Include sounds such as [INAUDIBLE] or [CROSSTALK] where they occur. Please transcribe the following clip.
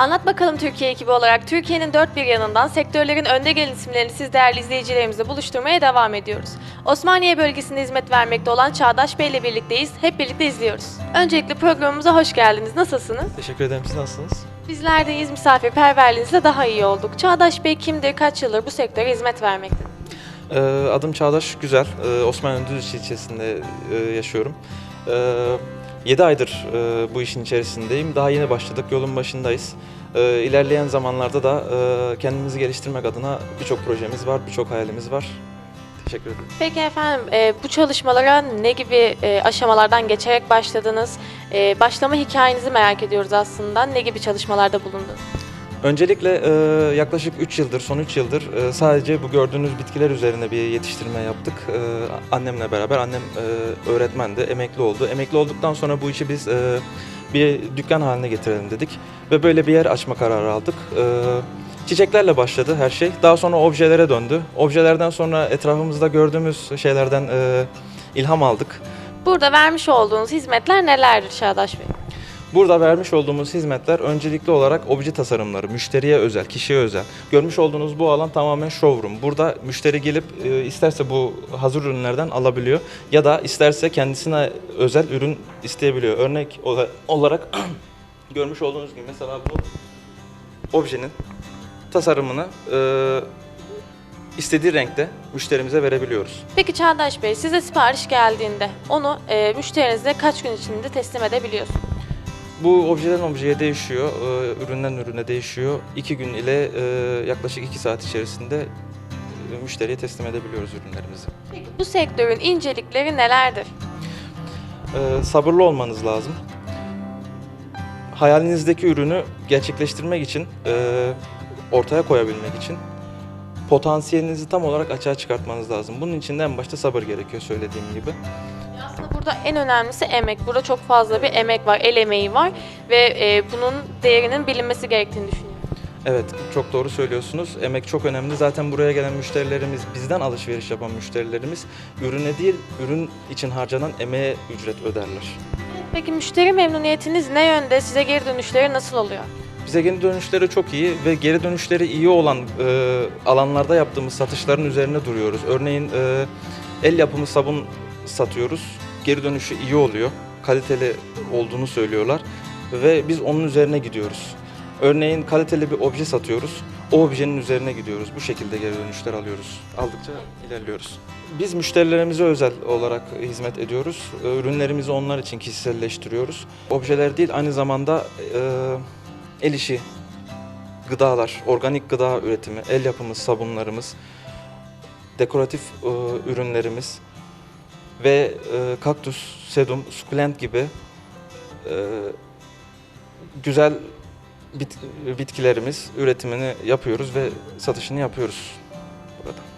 Anlat bakalım Türkiye ekibi olarak Türkiye'nin dört bir yanından sektörlerin önde gelen isimlerini siz değerli izleyicilerimizle buluşturmaya devam ediyoruz. Osmaniye bölgesinde hizmet vermekte olan Çağdaş Bey ile birlikteyiz. Hep birlikte izliyoruz. Öncelikle programımıza hoş geldiniz. Nasılsınız? Teşekkür ederim. Siz nasılsınız? Bizler de iyiyiz. Misafirperverliğinizle daha iyi olduk. Çağdaş Bey kimdir? Kaç yıldır bu sektöre hizmet vermektedir? Ee, adım Çağdaş Güzel. Ee, Osmanlı Düzüç ilçesinde e, yaşıyorum. Ee, 7 aydır e, bu işin içerisindeyim. Daha yeni başladık. Yolun başındayız. Ee, ilerleyen zamanlarda da e, kendimizi geliştirmek adına birçok projemiz var, birçok hayalimiz var. Teşekkür ederim. Peki efendim e, bu çalışmalara ne gibi e, aşamalardan geçerek başladınız? E, başlama hikayenizi merak ediyoruz aslında. Ne gibi çalışmalarda bulundunuz? Öncelikle e, yaklaşık 3 yıldır, son 3 yıldır e, sadece bu gördüğünüz bitkiler üzerine bir yetiştirme yaptık. E, annemle beraber, annem e, öğretmendi, emekli oldu. Emekli olduktan sonra bu işi biz e, bir dükkan haline getirelim dedik. Ve böyle bir yer açma kararı aldık. E, çiçeklerle başladı her şey. Daha sonra objelere döndü. Objelerden sonra etrafımızda gördüğümüz şeylerden e, ilham aldık. Burada vermiş olduğunuz hizmetler nelerdir Çağdaş Bey? Burada vermiş olduğumuz hizmetler öncelikli olarak obje tasarımları, müşteriye özel, kişiye özel. Görmüş olduğunuz bu alan tamamen showroom. Burada müşteri gelip e, isterse bu hazır ürünlerden alabiliyor ya da isterse kendisine özel ürün isteyebiliyor. Örnek ola- olarak [CLEARS THROAT] görmüş olduğunuz gibi mesela bu objenin tasarımını e, istediği renkte müşterimize verebiliyoruz. Peki Çağdaş Bey size sipariş geldiğinde onu e, müşterinize kaç gün içinde teslim edebiliyorsunuz? Bu objeden objeye değişiyor, e, üründen ürüne değişiyor. İki gün ile e, yaklaşık iki saat içerisinde e, müşteriye teslim edebiliyoruz ürünlerimizi. Peki bu sektörün incelikleri nelerdir? E, sabırlı olmanız lazım. Hayalinizdeki ürünü gerçekleştirmek için, ortaya koyabilmek için potansiyelinizi tam olarak açığa çıkartmanız lazım. Bunun için de en başta sabır gerekiyor söylediğim gibi. Aslında burada en önemlisi emek. Burada çok fazla bir emek var, el emeği var ve e, bunun değerinin bilinmesi gerektiğini düşünüyorum. Evet, çok doğru söylüyorsunuz. Emek çok önemli. Zaten buraya gelen müşterilerimiz, bizden alışveriş yapan müşterilerimiz ürüne değil, ürün için harcanan emeğe ücret öderler. Peki müşteri memnuniyetiniz ne yönde? Size geri dönüşleri nasıl oluyor? Bize geri dönüşleri çok iyi ve geri dönüşleri iyi olan e, alanlarda yaptığımız satışların üzerine duruyoruz. Örneğin e, el yapımı sabun satıyoruz. Geri dönüşü iyi oluyor. Kaliteli olduğunu söylüyorlar ve biz onun üzerine gidiyoruz. Örneğin kaliteli bir obje satıyoruz. O objenin üzerine gidiyoruz. Bu şekilde geri dönüşler alıyoruz. Aldıkça ilerliyoruz. Biz müşterilerimize özel olarak hizmet ediyoruz. E, Ürünlerimizi onlar için kişiselleştiriyoruz. Objeler değil aynı zamanda e, el işi gıdalar, organik gıda üretimi, el yapımı sabunlarımız, dekoratif e, ürünlerimiz ve e, kaktüs, sedum, sukulent gibi e, güzel bit- bitkilerimiz üretimini yapıyoruz ve satışını yapıyoruz burada.